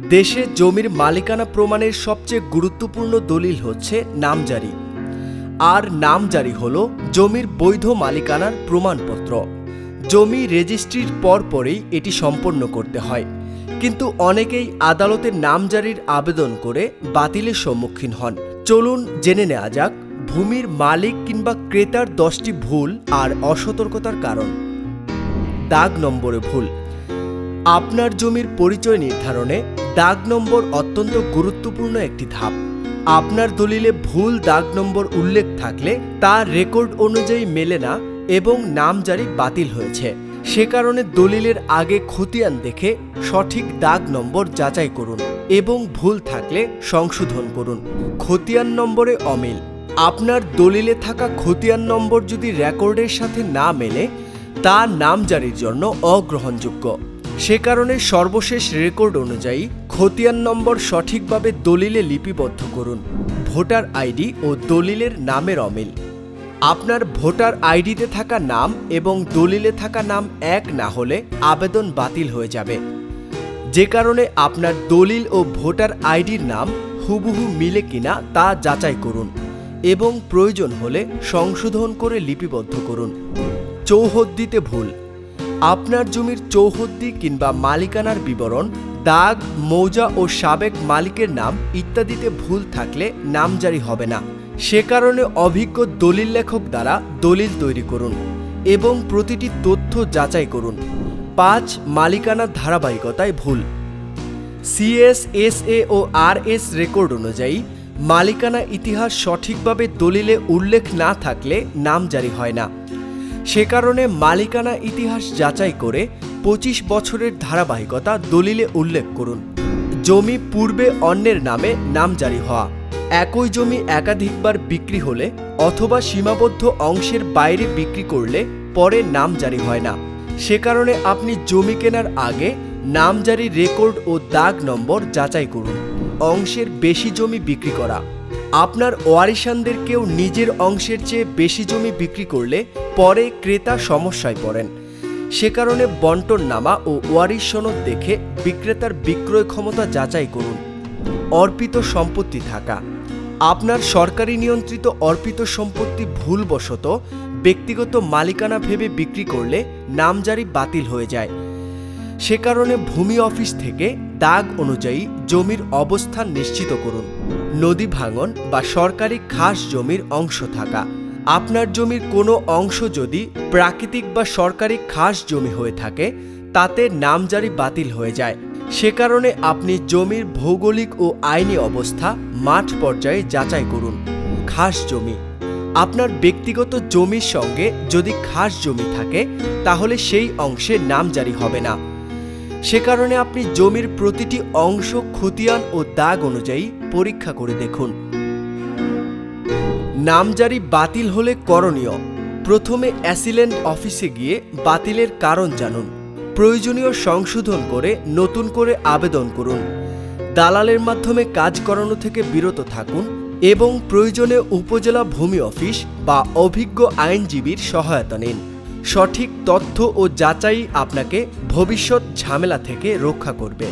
দেশে জমির মালিকানা প্রমাণের সবচেয়ে গুরুত্বপূর্ণ দলিল হচ্ছে নামজারি। আর নামজারি হল জমির বৈধ মালিকানার প্রমাণপত্র। জমি রেজিস্ট্রির পর পরেই এটি সম্পন্ন করতে হয়। কিন্তু অনেকেই আদালতের নামজারির আবেদন করে বাতিলের সম্মুখীন হন। চলুন জেনে নেওয়া যাক ভূমির মালিক কিংবা ক্রেতার দশটি ভুল আর অসতর্কতার কারণ। দাগ নম্বরে ভুল। আপনার জমির পরিচয় নির্ধারণে দাগ নম্বর অত্যন্ত গুরুত্বপূর্ণ একটি ধাপ। আপনার দলিলে ভুল দাগ নম্বর উল্লেখ থাকলে তা রেকর্ড অনুযায়ী মেলে না এবং নামজারি বাতিল হয়েছে। সে কারণে দলিলের আগে খতিয়ান দেখে সঠিক দাগ নম্বর যাচাই করুন এবং ভুল থাকলে সংশোধন করুন। খতিয়ান নম্বরে অমিল। আপনার দলিলে থাকা খতিয়ান নম্বর যদি রেকর্ডের সাথে না মেলে, তা নামজারির জন্য অগ্রহণযোগ্য। সে কারণে সর্বশেষ রেকর্ড অনুযায়ী খতিয়ান নম্বর সঠিকভাবে দলিলে লিপিবদ্ধ করুন। ভোটার আইডি ও দলিলের নামের অমিল। আপনার ভোটার আইডিতে থাকা নাম এবং দলিলে থাকা নাম এক না হলে আবেদন বাতিল হয়ে যাবে। যে কারণে আপনার দলিল ও ভোটার আইডির নাম হুবহু মিলে কিনা তা যাচাই করুন এবং প্রয়োজন হলে সংশোধন করে লিপিবদ্ধ করুন। চৌহদ্দিতে ভুল। আপনার জমির চৌহদ্দি কিংবা মালিকানার বিবরণ, দাগ, মৌজা ও সাবেক মালিকের নাম ইত্যাদিতে ভুল থাকলে নামজারি হবে না। সে কারণে অভিজ্ঞ দলিল লেখক দ্বারা দলিল তৈরি করুন এবং প্রতিটি তথ্য যাচাই করুন। পাঁচ মালিকানার ধারাবাহিকতায় ভুল। সিএস এস এ ও আর এস রেকর্ড অনুযায়ী, মালিকানা ইতিহাস সঠিকভাবে দলিলে উল্লেখ না থাকলে নাম জারি হয় না। সে কারণে মালিকানা ইতিহাস যাচাই করে পঁচিশ বছরের ধারাবাহিকতা দলিলে উল্লেখ করুন। জমি পূর্বে অন্যের নামে নাম জারি হওয়া। একই জমি একাধিকবার বিক্রি হলে অথবা সীমাবদ্ধ অংশের বাইরে বিক্রি করলে পরে নাম জারি হয় না। সে কারণে আপনি জমি কেনার আগে নামজারি রেকর্ড ও দাগ নম্বর যাচাই করুন। অংশের বেশি জমি বিক্রি করা। আপনার ওয়ারিশানদের কেউ নিজের অংশের চেয়ে বেশি জমি বিক্রি করলে পরে ক্রেতা সমস্যায় পড়েন। সে কারণে বন্টন নামা ও ওয়ারিশ সনদ দেখে বিক্রেতার বিক্রয় ক্ষমতা যাচাই করুন। অর্পিত সম্পত্তি থাকা। আপনার সরকারি নিয়ন্ত্রিত অর্পিত সম্পত্তি ভুলবশত ব্যক্তিগত মালিকানা ভেবে বিক্রি করলে নামজারি বাতিল হয়ে যায়। সে কারণে ভূমি অফিস থেকে দাগ অনুযায়ী জমির অবস্থান নিশ্চিত করুন। নদী ভাঙন বা সরকারি খাস জমির অংশ থাকা। আপনার জমির কোনো অংশ যদি প্রাকৃতিক বা সরকারি খাস জমি হয়ে থাকে, তাতে নামজারি বাতিল হয়ে যায়। সে কারণে আপনি জমির ভৌগোলিক ও আইনি অবস্থা মাঠ পর্যায়ে যাচাই করুন। খাস জমি। আপনার ব্যক্তিগত জমির সঙ্গে যদি খাস জমি থাকে, তাহলে সেই অংশে নামজারি হবে না। সে কারণে আপনি জমির প্রতিটি অংশ খতিয়ান ও দাগ অনুযায়ী পরীক্ষা করে দেখুন। নামজারি বাতিল হলে করণীয়, প্রথমে অ্যাসিলেন্ট অফিসে গিয়ে বাতিলের কারণ জানুন, প্রয়োজনীয় সংশোধন করে নতুন করে আবেদন করুন, দালালের মাধ্যমে কাজ করানো থেকে বিরত থাকুন এবং প্রয়োজনে উপজেলা ভূমি অফিস বা অভিজ্ঞ আইনজীবীর সহায়তা নিন। সঠিক তথ্য ও যাচাই আপনাকে ভবিষ্যৎ ঝামেলা থেকে রক্ষা করবে।